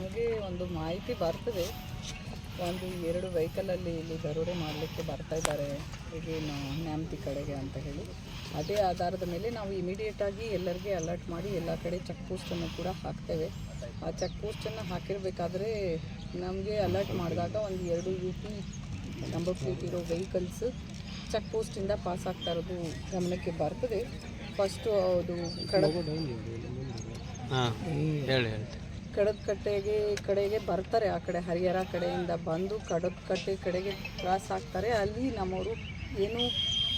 ನಮಗೆ ಒಂದು ಮಾಹಿತಿ ಬರ್ತದೆ. ಒಂದು ಎರಡು ವೆಹಿಕಲಲ್ಲಿ ಇಲ್ಲಿ ದರೋಡೆ ಮಾಡಲಿಕ್ಕೆ ಬರ್ತಾ ಇದ್ದಾರೆ. ಈಗೇನು ನ್ಯಾಮತಿ ಕಡೆಗೆ ಅಂತ ಹೇಳಿ. ಅದೇ ಆಧಾರದ ಮೇಲೆ ನಾವು ಇಮಿಡಿಯೇಟಾಗಿ ಎಲ್ಲರಿಗೆ ಅಲರ್ಟ್ ಮಾಡಿ ಎಲ್ಲ ಕಡೆ ಚೆಕ್ ಪೋಸ್ಟನ್ನು ಕೂಡ ಹಾಕ್ತೇವೆ. ಆ ಚೆಕ್ ಪೋಸ್ಟನ್ನು ಹಾಕಿರಬೇಕಾದ್ರೆ ನಮಗೆ ಅಲರ್ಟ್ ಮಾಡಿದಾಗ ಒಂದು ಎರಡು ಯು ಪಿ ನಂಬರ್ ಪ್ಲೇಟ್ ಇರೋ ವೆಹಿಕಲ್ಸ್ ಚೆಕ್ ಪೋಸ್ಟಿಂದ ಪಾಸ್ ಆಗ್ತಾ ಇರೋದು ಗಮನಕ್ಕೆ ಬರ್ತದೆ. ಫಸ್ಟು ಅದು ಕಡೆ ಹೇಳಿ ಹೇಳಿ. ಹೇಳಿ ಕಡದಕಟ್ಟೆಗೆ ಕಡೆಗೆ ಬರ್ತಾರೆ ಆ ಕಡೆ ಹರಿಹರ ಕಡೆಯಿಂದ ಬಂದು ಕಡದಕಟ್ಟೆ ಕಡೆಗೆ ಕ್ರಾಸ್ ಆಗ್ತಾರೆ. ಅಲ್ಲಿ ನಮ್ಮವರು ಏನು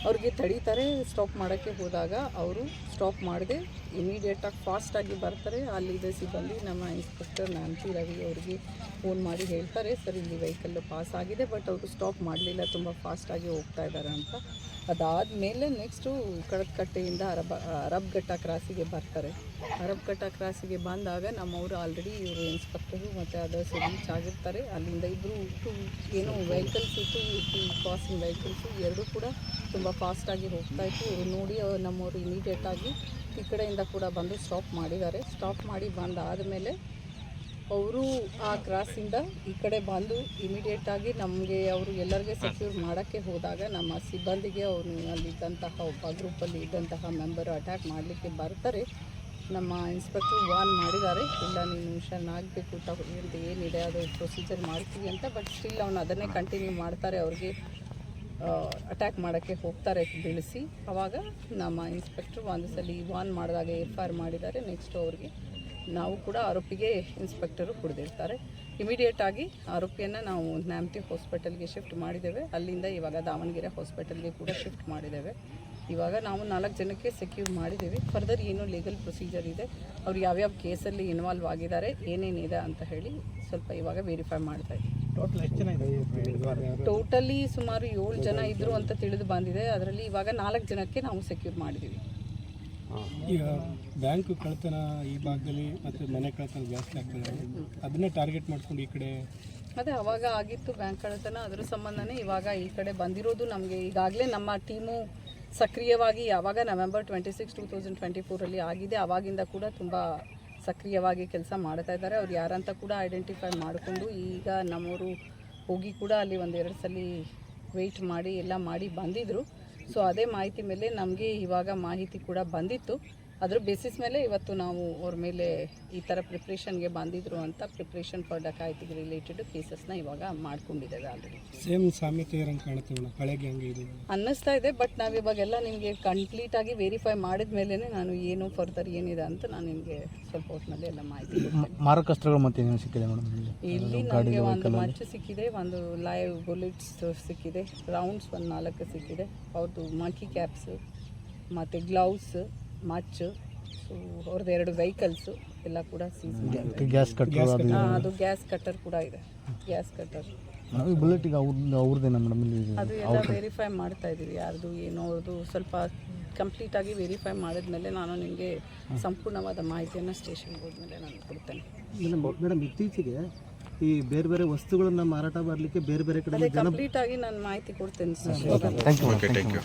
ಅವ್ರಿಗೆ ತಡೀತಾರೆ ಸ್ಟಾಪ್ ಮಾಡೋಕ್ಕೆ ಹೋದಾಗ ಅವರು ಸ್ಟಾಪ್ ಮಾಡದೆ ಇಮಿಡಿಯೇಟಾಗಿ ಫಾಸ್ಟಾಗಿ ಬರ್ತಾರೆ. ಅಲ್ಲಿದೆ ಸಿಬ್ಬಂದಿ, ನಮ್ಮ ಇನ್ಸ್ಪೆಕ್ಟರ್ ನ್ಯಾನ್ಸಿ ರವಿ ಅವರಿಗೆ ಫೋನ್ ಮಾಡಿ ಹೇಳ್ತಾರೆ, ಸರ್, ಇಲ್ಲಿ ವೆಹಿಕಲ್ ಪಾಸ್ ಆಗಿದೆ ಬಟ್ ಅವರು ಸ್ಟಾಪ್ ಮಾಡಲಿಲ್ಲ, ತುಂಬ ಫಾಸ್ಟಾಗಿ ಹೋಗ್ತಾ ಇದ್ದಾರೆ ಅಂತ. ಅದಾದ ಮೇಲೆ ನೆಕ್ಸ್ಟು ಕಡದಕಟ್ಟೆಯಿಂದ ಅರಬ ಅರಬ್ಘಟ್ಟ ಕ್ರಾಸಿಗೆ ಬರ್ತಾರೆ. ಅರಬ್ಘಟ್ಟ ಕ್ರಾಸಿಗೆ ಬಂದಾಗ ನಮ್ಮವರು ಆಲ್ರೆಡಿ ಇವರು ಇನ್ಸ್ಪೆಕ್ಟರು ಮತ್ತು ಅದರ್ಸ್ ರೀಚ್ ಆಗಿರ್ತಾರೆ. ಅಲ್ಲಿಂದ ಇಬ್ಬರು ಏನು ವೆಹಿಕಲ್ಸ್ ಇತ್ತು ಟು ಕ್ರಾಸಿಂಗ್ ವೆಹಿಕಲ್ಸು ಎರಡೂ ಕೂಡ ತುಂಬ ಫಾಸ್ಟಾಗಿ ಹೋಗ್ತಾ ಇತ್ತು. ಇವರು ನೋಡಿ ನಮ್ಮವರು ಇಮಿಡಿಯೇಟಾಗಿ ಈ ಕಡೆಯಿಂದ ಕೂಡ ಬಂದು ಸ್ಟಾಪ್ ಮಾಡಿದ್ದಾರೆ. ಸ್ಟಾಪ್ ಮಾಡಿ ಬಂದಾದಮೇಲೆ ಅವರು ಆ ಕ್ರಾಸಿಂದ ಈ ಕಡೆ ಬಂದು ಇಮಿಡಿಯೇಟಾಗಿ ನಮಗೆ ಅವರು ಎಲ್ಲರಿಗೆ ಸೆಕ್ಯೂರ್ ಮಾಡೋಕ್ಕೆ ಹೋದಾಗ ನಮ್ಮ ಸಿಬ್ಬಂದಿಗೆ ಅವರು ಅಲ್ಲಿದ್ದಂತಹ ಒಬ್ಬ ಗ್ರೂಪಲ್ಲಿ ಇದ್ದಂತಹ ಮೆಂಬರು ಅಟ್ಯಾಕ್ ಮಾಡಲಿಕ್ಕೆ ಬರ್ತಾರೆ. ನಮ್ಮ ಇನ್ಸ್ಪೆಕ್ಟರ್ ವಾರ್ನ್ ಮಾಡಿದ್ದಾರೆ. ಇಲ್ಲ, ನೀನು ಆಗಬೇಕು ತಗೊಂಡು ಏನಿದೆ, ಅದು ಪ್ರೊಸೀಜರ್ ಮಾಡ್ತೀವಿ ಅಂತ ಬಟ್ ಸ್ಟಿಲ್ ಅವನು ಅದನ್ನೇ ಕಂಟಿನ್ಯೂ ಮಾಡ್ತಾರೆ. ಅವ್ರಿಗೆ ಅಟ್ಯಾಕ್ ಮಾಡೋಕ್ಕೆ ಹೋಗ್ತಾರೆ ಬೀಳಿಸಿ ಆವಾಗ ನಮ್ಮ ಇನ್ಸ್ಪೆಕ್ಟ್ರು ಒಂದು ಸಲ ವಾನ್ ಮಾಡಿದಾಗ ಎಫ್ ಆರ್ ಮಾಡಿದ್ದಾರೆ. ನೆಕ್ಸ್ಟು ಅವ್ರಿಗೆ ನಾವು ಕೂಡ ಆರೋಪಿಗೆ ಇನ್ಸ್ಪೆಕ್ಟರು ಕುಡಿದಿರ್ತಾರೆ. ಇಮಿಡಿಯೇಟಾಗಿ ಆರೋಪಿಯನ್ನು ನಾವು ನ್ಯಾಮ್ತಿ ಹಾಸ್ಪಿಟಲ್ಗೆ ಶಿಫ್ಟ್ ಮಾಡಿದ್ದೇವೆ. ಅಲ್ಲಿಂದ ಇವಾಗ ದಾವಣಗೆರೆ ಹಾಸ್ಪಿಟಲ್ಗೆ ಕೂಡ ಶಿಫ್ಟ್ ಮಾಡಿದ್ದೇವೆ. ಇವಾಗ ನಾವು ನಾಲ್ಕು ಜನಕ್ಕೆ ಸೆಕ್ಯೂರ್ ಮಾಡಿದ್ದೀವಿ. ಫರ್ದರ್ ಏನು ಲೀಗಲ್ ಪ್ರೊಸೀಜರ್ ಇದೆ? ಅವ್ರು ಯಾವ್ಯಾವ ಕೇಸಲ್ಲಿ ಇನ್ವಾಲ್ವ್ ಆಗಿದ್ದಾರೆ? ಏನೇನಿದೆ ಅಂತ ಹೇಳಿ ಸ್ವಲ್ಪ ಇವಾಗ ವೆರಿಫೈ ಮಾಡ್ತಾ ಇದ್ದೀವಿ. ಟೋಟಲ್ ಎಷ್ಟು ಜನ ಇದೆ ಟೋಟಲಿ ಸುಮಾರು ಏಳು ಜನ ಇದ್ರು ಅಂತ ತಿಳಿದು ಬಂದಿದೆ. ಅದರಲ್ಲಿ ಇವಾಗ ನಾಲ್ಕು ಜನಕ್ಕೆ ನಾವು ಸೆಕ್ಯೂರ್ ಮಾಡಿದ್ದೀವಿ ಈಗ ಬ್ಯಾಂಕ್ ಕಳ್ತನ ಈ ಭಾಗದಲ್ಲಿ ಮತ್ತು ಮನೆ ಕಳ್ತನ ಜಾಸ್ತಿ ಆಗ್ತದೆ ಅದನ್ನೇ ಟಾರ್ಗೆಟ್ ಮಾಡ್ಕೊಂಡು ಈ ಕಡೆ ಅದೇ ಅವಾಗ ಆಗಿತ್ತು ಬ್ಯಾಂಕ್ ಕಳ್ತನ ಅದ್ರ ಸಂಬಂಧನೇ ಇವಾಗ ಈ ಕಡೆ ಬಂದಿರೋದು ನಮಗೆ ಈಗಾಗಲೇ ನಮ್ಮ ಟೀಮು ಸಕ್ರಿಯವಾಗಿ ಯಾವಾಗ November twenty six two thousand twenty ಫೋರಲ್ಲಿ ಆಗಿದೆ. ಆವಾಗಿಂದ ಕೂಡ ತುಂಬ ಸಕ್ರಿಯವಾಗಿ ಕೆಲಸ ಮಾಡ್ತಾ ಇದ್ದಾರೆ. ಅವ್ರು ಯಾರಂತ ಕೂಡ ಐಡೆಂಟಿಫೈ ಮಾಡಿಕೊಂಡು ಈಗ ನಮ್ಮವರು ಹೋಗಿ ಕೂಡ ಅಲ್ಲಿ ಒಂದೆರಡು ಸಲ ವೆಯ್ಟ್ ಮಾಡಿ, ಎಲ್ಲ ಮಾಡಿ ಬಂದಿದ್ದರು ಸೊ ಅದೇ ಮಾಹಿತಿ ಮೇಲೆ ನಮಗೆ ಇವಾಗ ಮಾಹಿತಿ ಕೂಡ ಬಂದಿತ್ತು. ಅದ್ರ ಬೇಸಿಸ್ ಮೇಲೆ ಇವತ್ತು ನಾವು ಅವ್ರ ಮೇಲೆ ಈ ಥರ ಪ್ರಿಪ್ರೇಷನ್ಗೆ ಬಂದಿದ್ರು ಅಂತ ಪ್ರಿಪ್ರೇಷನ್ ಫಾರ್ ಡಕಾಯಿತಿಗೆ ರಿಲೇಟೆಡ್ ಕೇಸಸ್ನ ಇವಾಗ ಮಾಡ್ಕೊಂಡಿದ್ದೇವೆ ಆಲ್ರೆಡಿ ಸೇಮ್ ಸಾಮ್ಯತೆ ಇರಂಗೆ ಕಾಣುತ್ತೆ ಹಳೆಗೆ ಹಳೆ ಇದೆ. ಇದು ಅನ್ನಿಸ್ತಾ ಇದೆ ಬಟ್ ನಾವು ಇವಾಗೆಲ್ಲ ನಿಮಗೆ ಕಂಪ್ಲೀಟಾಗಿ ವೆರಿಫೈ ಮಾಡಿದ ಮೇಲೇ ನಾನು ಏನು ಫರ್ದರ್ ಏನಿದೆ ಅಂತ ನಾನು ನಿಮಗೆ ಸ್ವಲ್ಪ ಹೊತ್ತಿನಲ್ಲಿ ಎಲ್ಲ ಮಾಹಿತಿ ಕೊಡ್ತೇನೆ. ಮಾರಕಸ್ತ್ರಗಳು ಮತ್ತೆ ಸಿಕ್ಕಿದೆ ಮೇಡಮ್ ಇಲ್ಲಿ ನನಗೆ ಒಂದು ಮಚ್ಚು ಸಿಕ್ಕಿದೆ ಒಂದು ಲೈವ್ ಬುಲೆಟ್ಸ್ ಸಿಕ್ಕಿದೆ ರೌಂಡ್ಸ್ ಒಂದು ನಾಲ್ಕು ಸಿಕ್ಕಿದೆ ಅವ್ರದ್ದು ಮಂಕಿ ಕ್ಯಾಪ್ಸ್ ಮತ್ತು ಗ್ಲೌಸ್ ಮಚ್ಚು ಸೊ ಅವ್ರದ್ದು ಎರಡು ವೆಹಿಕಲ್ಸು ಎಲ್ಲ ಕೂಡ ಸೀಸ್ ಗ್ಯಾಸ್ ಕಟ್ಟರ್ ಅದು ಅದು ಗ್ಯಾಸ್ ಕಟ್ಟರ್ ಕೂಡ ಇದೆ. ಗ್ಯಾಸ್ ಕಟ್ಟರ್ ನಾವು ಬುಲೆಟಿಗೆ ಅವ್ರದ್ದು ಅವ್ರದ್ದೇನ ಮೇಡಮ್ ಇಲ್ಲಿ? ಅದು ಎಲ್ಲ ವೆರಿಫೈ ಮಾಡ್ತಾ ಇದ್ದೀವಿ. ಯಾರ್ದು ಏನೋ ಅವ್ರದ್ದು ಸ್ವಲ್ಪ ಕಂಪ್ಲೀಟಾಗಿ ವೆರಿಫೈ ಮಾಡಿದ್ಮೇಲೆ ನಾನು ನಿಮಗೆ ಸಂಪೂರ್ಣವಾದ ಮಾಹಿತಿಯನ್ನು ಸ್ಟೇಷನ್ಗೆ ಹೋದ್ಮೇಲೆ ನಾನು ಕೊಡ್ತೇನೆ. ಮೇಡಮ್ ಮೇಡಮ್ ಇತ್ತೀಚೆಗೆ ಈ ಬೇರೆ ಬೇರೆ ವಸ್ತುಗಳನ್ನ ಮಾರಾಟ ಮಾಡಲಿಕ್ಕೆ ಬೇರೆ ಬೇರೆ ಕಡೆ ಕಂಪ್ಲೀಟ್ ಕಂಪ್ಲೀಟಾಗಿ ನಾನು ಮಾಹಿತಿ ಕೊಡ್ತೇನೆ sir thank you thank you